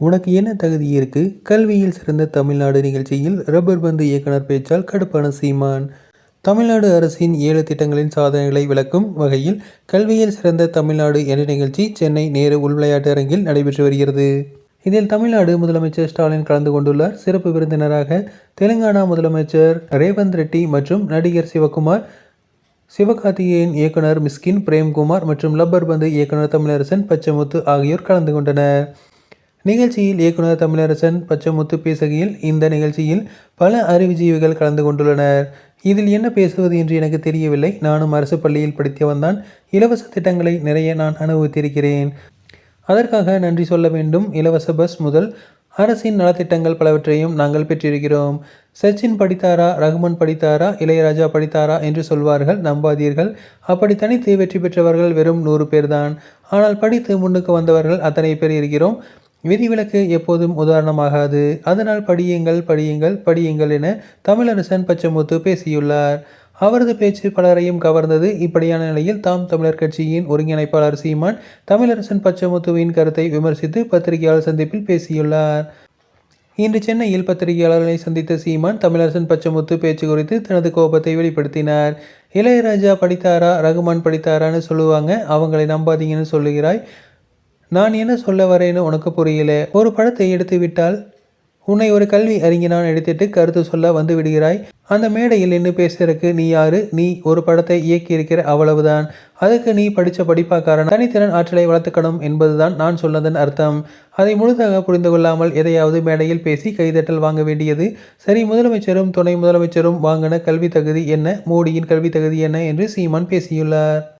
உனக்கு என்ன தகுதி இருக்கு? கல்வியில் சிறந்த தமிழ்நாடு நிகழ்ச்சியில் ரப்பர் பந்து இயக்குனர் பேச்சால் கடுப்பான சீமான். தமிழ்நாடு அரசின் ஏழு திட்டங்களின் சாதனைகளை விளக்கும் வகையில் கல்வியில் சிறந்த தமிழ்நாடு என்ற நிகழ்ச்சி சென்னை நேரு உள் விளையாட்டு அரங்கில் நடைபெற்று வருகிறது. இதில் தமிழ்நாடு முதலமைச்சர் ஸ்டாலின் கலந்து கொண்டுள்ளார். சிறப்பு விருந்தினராக தெலுங்கானா முதலமைச்சர் ரேவந்த் ரெட்டி மற்றும் நடிகர் சிவகுமார் சிவகார்த்திகேயன் இயக்குனர் மிஸ்கின் பிரேம்குமார் மற்றும் லப்பர் பந்து இயக்குனர் தமிழரசன் பச்சமுத்து ஆகியோர் கலந்து கொண்டனர். நிகழ்ச்சியில் இயக்குனர் தமிழரசன் பச்சமுத்து பேசுகையில் இந்த நிகழ்ச்சியில் பல அறிவுஜீவிகள் கலந்து கொண்டுள்ளனர். இதில் என்ன பேசுவது என்று எனக்கு தெரியவில்லை. நானும் அரசு பள்ளியில் படித்தவன்தான் இலவச திட்டங்களை நிறைய நான் அனுபவித்திருக்கிறேன். அதற்காக நன்றி சொல்ல வேண்டும். இலவச பஸ் முதல் அரசின் நலத்திட்டங்கள் பலவற்றையும் நாங்கள் பெற்றிருக்கிறோம். சச்சின் படித்தாரா? ரகுமன் படித்தாரா? இளையராஜா படித்தாரா? என்று சொல்வார்கள் நம்பாதீர்கள். அப்படி தனித்து வெற்றி பெற்றவர்கள் வெறும் நூறு பேர்தான். ஆனால் படித்து முன்னுக்கு வந்தவர்கள் அத்தனை பேர் இருக்கிறோம். விதிவிலக்கு எப்போதும் உதாரணமாகாது. அதனால் படியுங்கள் படியுங்கள் படியுங்கள் என தமிழரசன் பச்சமுத்து பேசியுள்ளார். அவரது பேச்சு பலரையும் கவர்ந்தது. இப்படியான நிலையில் தாம் தமிழர் கட்சியின் ஒருங்கிணைப்பாளர் சீமான் தமிழரசன் பச்சமுத்துவின் கருத்தை விமர்சித்து பத்திரிகையாளர் சந்திப்பில் பேசியுள்ளார். இன்று சென்னையில் பத்திரிகையாளர்களை சந்தித்த சீமான் தமிழரசன் பச்சமுத்து பேச்சு குறித்து தனது கோபத்தை வெளிப்படுத்தினார். இளையராஜா படித்தாரா ரகுமான் படித்தாரான்னு சொல்லுவாங்க. அவங்களை நம்பாதீங்கன்னு சொல்லுகிறாய். நான் என்ன சொல்ல வரேன்னு உனக்கு புரியல? ஒரு படத்தை எடுத்து விட்டால்? உன்னை ஒரு கல்வி அறிஞனான் எடுத்துட்டு கருத்து சொல்ல வந்து விடுகிறாய். அந்த மேடையில் நின்று பேசுறதுக்கு நீ யாரு? நீ ஒரு படத்தை இயக்கி இருக்கிற அவ்வளவுதான். அதுக்கு நீ படித்த படிப்பாக்காரன்? தனித்திறன் ஆற்றலை வளர்த்துக்கணும் என்பதுதான் நான் சொன்னதன் அர்த்தம். அதை முழுதாக புரிந்து கொள்ளாமல் எதையாவது மேடையில் பேசி கைதட்டல் வாங்க வேண்டியது. சரி முதலமைச்சரும் துணை முதலமைச்சரும் வாங்கின கல்வி தகுதி என்ன? மோடியின் கல்வி தகுதி என்ன? என்று சீமான் பேசியுள்ளார்.